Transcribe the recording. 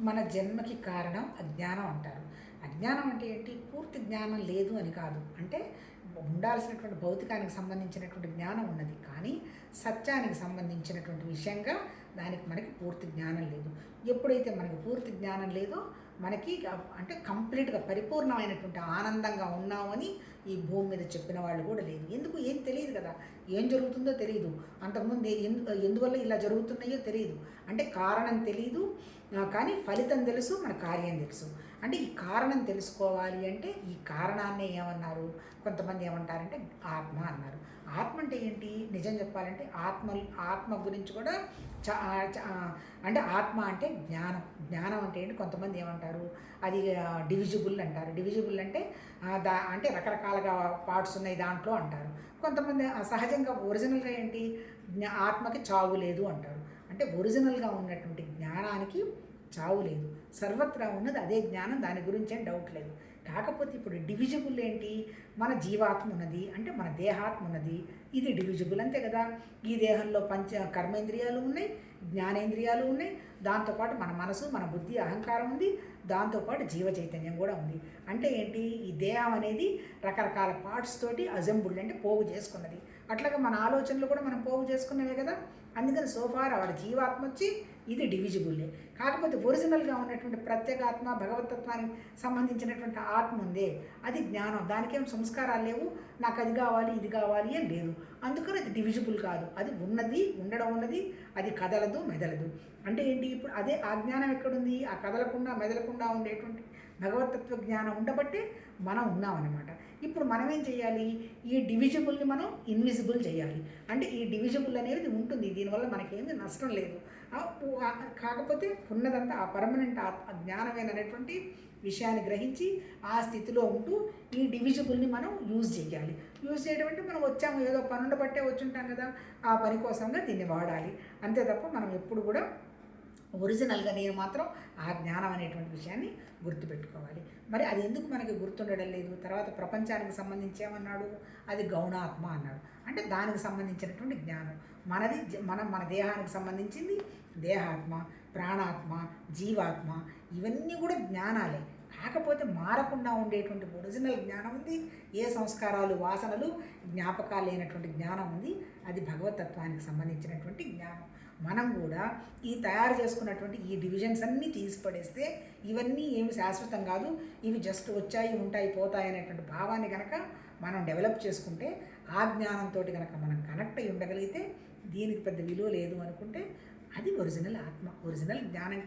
మన జన్మకి కారణం అజ్ఞానం అంటారు. అజ్ఞానం అంటే ఏంటి? పూర్తి జ్ఞానం లేదు అని కాదు. అంటే ఉండాల్సినటువంటి భౌతికానికి సంబంధించినటువంటి జ్ఞానం ఉన్నది. కానీ సత్యానికి సంబంధించినటువంటి విషయంగా దానికి మనకి పూర్తి జ్ఞానం లేదు. ఎప్పుడైతే మనకి పూర్తి జ్ఞానం లేదో మనకి అంటే కంప్లీట్గా పరిపూర్ణమైనటువంటి ఆనందంగా ఉన్నామని ఈ భూమి మీద చెప్పిన వాళ్ళు కూడా లేదు. ఎందుకు? ఏం తెలియదు కదా. ఏం జరుగుతుందో తెలియదు. అంతకుముందు ఎందు ఎందువల్ల ఇలా జరుగుతున్నాయో తెలియదు. అంటే కారణం తెలియదు కానీ ఫలితం తెలుసు మన కార్యం తెలుసు. అంటే ఈ కారణం తెలుసుకోవాలి అంటే ఈ కారణాన్ని ఏమన్నారు? కొంతమంది ఏమంటారంటే ఆత్మ అన్నారు. ఆత్మ అంటే ఏంటి? నిజం చెప్పాలంటే ఆత్మ ఆత్మ గురించి కూడా అంటే ఆత్మ అంటే జ్ఞానం. జ్ఞానం అంటే ఏంటి? కొంతమంది ఏమంటారు? అది డివిజిబుల్ అంటారు. డివిజిబుల్ అంటే దా అంటే రకరకాలుగా పార్ట్స్ ఉన్నాయి దాంట్లో అంటారు. కొంతమంది సహజంగా ఒరిజినల్గా ఏంటి? జ్ఞా- ఆత్మకి చావు లేదు అంటారు. అంటే ఒరిజినల్గా ఉన్నటువంటి జ్ఞానానికి చావు లేదు. సర్వత్రా ఉన్నది అదే జ్ఞానం దాని గురించి ఏం డౌట్ లేదు. కాకపోతే ఇప్పుడు డివిజిబుల్ ఏంటి? మన జీవాత్మ ఉన్నది అంటే మన దేహాత్మ ఉన్నది. ఇది డివిజిబుల్ అంతే కదా. ఈ దేహంలో పంచ కర్మేంద్రియాలు ఉన్నాయి జ్ఞానేంద్రియాలు ఉన్నాయి. దాంతోపాటు మన మనసు మన బుద్ధి అహంకారం ఉంది. దాంతోపాటు జీవ చైతన్యం కూడా ఉంది. అంటే ఏంటి? ఈ దేహం అనేది రకరకాల పార్ట్స్ తోటి అజెంబుల్ అంటే పోగు చేసుకున్నది. అట్లాగే మన ఆలోచనలు కూడా మనం పోగు చేసుకున్నవే కదా. అందుకని సోఫార్ వాడి జీవాత్మ వచ్చి ఇది డివిజిబుల్లే కాకపోతే ఒరిజినల్గా ఉన్నటువంటి ప్రత్యేగాత్మ భగవతత్వానికి సంబంధించినటువంటి ఆత్మ ఉందే. అది జ్ఞానం. దానికేం సంస్కారాలు లేవు. నాకు అది కావాలి ఇది కావాలి అని లేదు. అందుకని అది డివిజిబుల్ కాదు. అది ఉన్నది ఉండడం ఉన్నది అది కదలదు మెదలదు. అంటే ఏంటి? ఇప్పుడు అదే ఆ జ్ఞానం ఎక్కడుంది? ఆ కదలకుండా మెదలకుండా ఉండేటువంటి భగవతత్వ జ్ఞానం ఉండబట్టే మనం ఉన్నామన్నమాట. ఇప్పుడు మనం ఏం చేయాలి? ఈ డివిజిబుల్ని మనం ఇన్విజిబుల్ చేయాలి. అంటే ఈ డివిజిబుల్ అనేది ఉంటుంది. దీనివల్ల మనకేమీ నష్టం లేదు. కాకపోతే ఉన్నదంతా ఆ పర్మనెంట్ జ్ఞానమేననేటువంటి విషయాన్ని గ్రహించి ఆ స్థితిలో ఉంటూ ఈ డివిజిబుల్ని మనం యూజ్ చేయాలి. యూజ్ చేయడం అంటే మనం వచ్చాము ఏదో పని పట్టే వచ్చి ఉంటాం కదా ఆ పని కోసంగా దీన్ని వాడాలి. అంతే తప్ప మనం ఎప్పుడు కూడా ఒరిజినల్గా నేను మాత్రం ఆ జ్ఞానం అనేటువంటి విషయాన్ని గుర్తుపెట్టుకోవాలి. మరి అది ఎందుకు మనకి గుర్తుండడం లేదు? తర్వాత ప్రపంచానికి సంబంధించి ఏమన్నాడు? అది గౌణాత్మ అన్నాడు. అంటే దానికి సంబంధించినటువంటి జ్ఞానం. మనది జ- మనం మన దేహానికి సంబంధించింది దేహాత్మ ప్రాణాత్మ జీవాత్మ ఇవన్నీ కూడా జ్ఞానాలే. కాకపోతే మారకుండా ఉండేటువంటి ఒరిజినల్ జ్ఞానం ఉంది. ఏ సంస్కారాలు వాసనలు జ్ఞాపకాలు లేనటువంటి జ్ఞానం ఉంది. అది భగవతత్వానికి సంబంధించినటువంటి జ్ఞానం. మనం కూడా ఈ తయారు చేసుకున్నటువంటి ఈ డివిజన్స్ అన్నీ తీసి పడేస్తే ఇవన్నీ ఏమి శాశ్వతం కాదు. ఇవి జస్ట్ వచ్చాయి ఉంటాయి పోతాయి అనేటువంటి భావాన్ని కనుక మనం డెవలప్ చేసుకుంటే ఆ జ్ఞానంతో కనుక మనం కనెక్ట్ అయి ఉండగలిగితే దీనికి పెద్ద విలువ లేదు అనుకుంటే అది ఒరిజినల్ ఆత్మ ఒరిజినల్ జ్ఞానం